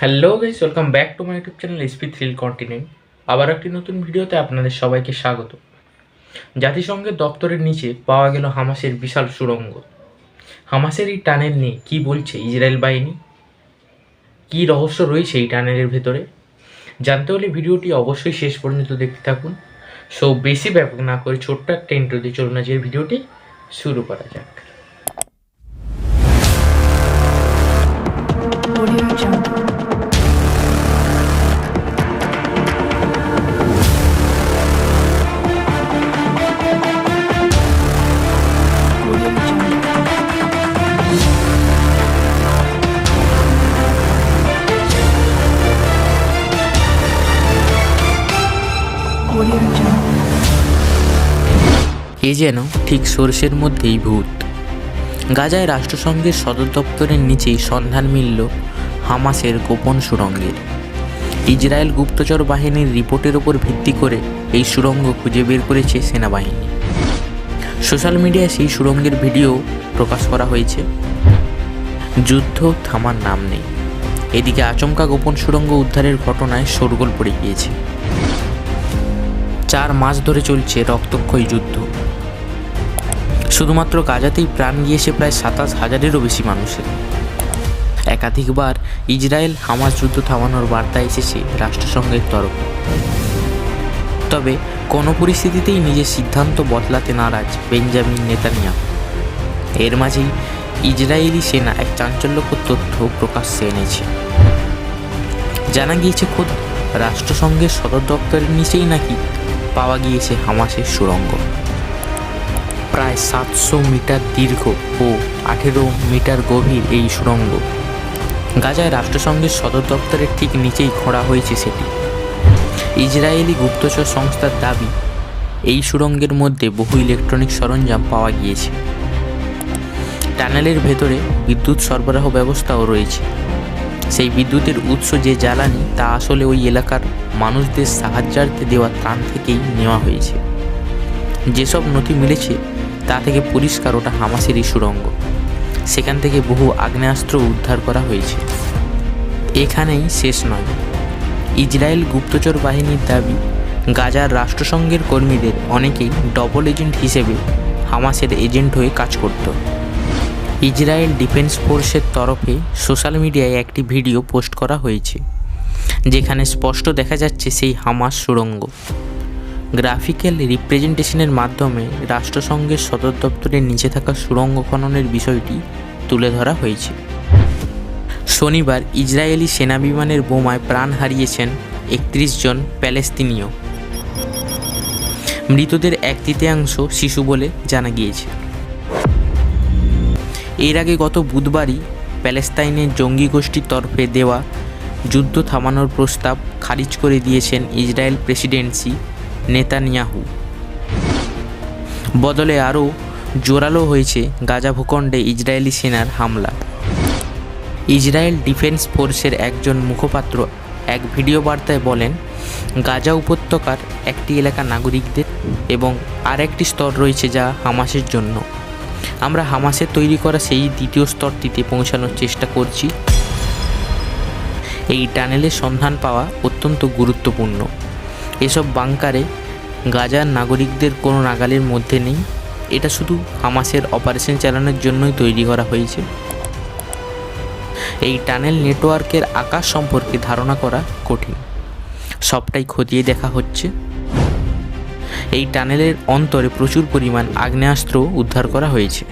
Hello guys welcome back to my YouTube channel SP thrill continent আবার একটি নতুন ভিডিওতে আপনাদের সবাইকে স্বাগত। জাতিসংঘের দপ্তরের নিচে পাওয়া গেল হামাসের বিশাল সুড়ঙ্গ। হামাসের এই টানেল নিয়ে কি বলছে ইসরায়েল বাহিনী? কি রহস্য রয়েছে এই টানেলের ভেতরে? জানতে হলে ভিডিওটি অবশ্যই শেষ পর্যন্ত দেখতে থাকুন। সো বেশি ব্যাপক না করে ছোট্ট একটা ইন্ট্রো দিয়ে চলুন আজকের ভিডিওটি শুরু করা যাক। এ যেন ঠিক সর্ষের মধ্যেই ভূত। গাজায় রাষ্ট্রসংঘের সদর দপ্তরের নিচেই সন্ধান মিলল হামাসের গোপন সুড়ঙ্গের ইসরায়েল গুপ্তচর বাহিনীর রিপোর্টের ওপর ভিত্তি করে এই সুড়ঙ্গ খুঁজে বের করেছে সেনাবাহিনী। সোশ্যাল মিডিয়ায় সেই সুড়ঙ্গের ভিডিও প্রকাশ করা হয়েছে। যুদ্ধ থামার নাম নেই। এদিকে আচমকা গোপন সুরঙ্গ উদ্ধারের ঘটনায় শোরগোল পড়ে গিয়েছে। চার মাস ধরে চলছে রক্তক্ষয়ী যুদ্ধ। শুধুমাত্র গাজাতেই প্রাণ গিয়েছে প্রায় সাতাশ হাজারেরও বেশি মানুষের। একাধিকবার ইসরায়েল হামাস যুদ্ধ থামানোর বার্তা এসেছে রাষ্ট্রসংঘের তরফে। তবে কোনো পরিস্থিতিতেই নিজের সিদ্ধান্ত বদলাতে নারাজ বেঞ্জামিন নেতানিয়া এর মাঝেই ইসরায়েলি সেনা এক চাঞ্চল্যকর তথ্য প্রকাশ্যে এনেছে। জানা গিয়েছে, খোদ রাষ্ট্রসংঘের সদর দপ্তরের নিচেই নাকি পাওয়া গিয়েছে হামাসের সুড়ঙ্গ। প্রায় সাতশো মিটার দীর্ঘ ও আঠেরো মিটার গভীর এই সুড়ঙ্গ। গাজায় রাষ্ট্রসংঘের সদর দপ্তরের ঠিক নিচেই খোঁড়া হয়েছে সেটি। ইসরায়েলি গুপ্তচর সংস্থার দাবি, এই সুড়ঙ্গের মধ্যে বহু ইলেকট্রনিক সরঞ্জাম পাওয়া গিয়েছে। টানেলের ভেতরে বিদ্যুৎ সরবরাহ ব্যবস্থাও রয়েছে। সেই বিদ্যুতের উৎস যে জ্বালানি, তা আসলে ওই এলাকার মানুষদের সাহায্যার্থে দেওয়া ত্রাণ থেকেই নেওয়া হয়েছে। যেসব নথি মিলেছে তা থেকে পরিষ্কার ওটা হামাসেরই সুড়ঙ্গ সেখান থেকে বহু আগ্নেয়াস্ত্র উদ্ধার করা হয়েছে। এখানেই শেষ নয়। ইসরায়েল গুপ্তচর বাহিনীর দাবি, গাজার রাষ্ট্রসংঘের কর্মীদের অনেকেই ডবল এজেন্ট হিসেবে হামাসের এজেন্ট হয়ে কাজ করত। ইসরায়েল ডিফেন্স ফোর্সের তরফে সোশ্যাল মিডিয়ায় একটি ভিডিও পোস্ট করা হয়েছে, যেখানে স্পষ্ট দেখা যাচ্ছে সেই হামাস সুড়ঙ্গ গ্রাফিক্যাল রিপ্রেজেন্টেশনের মাধ্যমে রাষ্ট্রসংঘের সদর দপ্তরের নিচে থাকা সুড়ঙ্গ খননের বিষয়টি তুলে ধরা হয়েছে। শনিবার ইসরায়েলি সেনা বিমানের বোমায় প্রাণ হারিয়েছেন একত্রিশ জন প্যালেস্তিনীয়। মৃতদের এক তৃতীয়াংশ শিশু বলে জানা গিয়েছে। এর আগে গত বুধবারই প্যালেস্তাইনের জঙ্গি গোষ্ঠীর তরফে দেওয়া যুদ্ধ থামানোর প্রস্তাব খারিজ করে দিয়েছেন ইসরায়েল প্রেসিডেন্সি নেতানিয়াহু। বদলে আরও জোরালো হয়েছে গাজা ভূখণ্ডে ইসরায়েলি সেনার হামলা। ইসরায়েল ডিফেন্স ফোর্সের একজন মুখপাত্র এক ভিডিও বার্তায় বলেন, গাজা উপত্যকার একটি এলাকা নাগরিকদের এবং আর একটি স্তর রয়েছে যা হামাসের জন্য। আমরা হামাসের তৈরি করা সেই দ্বিতীয় স্তরটিতে পৌঁছানোর চেষ্টা করছি। এই টানেলের সন্ধান পাওয়া অত্যন্ত গুরুত্বপূর্ণ। এসব বাংকারে গাজার নাগরিকদের কোনো নাগালের মধ্যে নেই। এটা শুধু হামাসের অপারেশন চালানোর জন্যই তৈরি করা হয়েছে। এই টানেল নেটওয়ার্কের আকাশ সম্পর্কে ধারণা করা কঠিন। সবটাই খতিয়ে দেখা হচ্ছে। এই টানেলের অন্তরে প্রচুর পরিমাণ আগ্নেয়াস্ত্র উদ্ধার করা হয়েছে।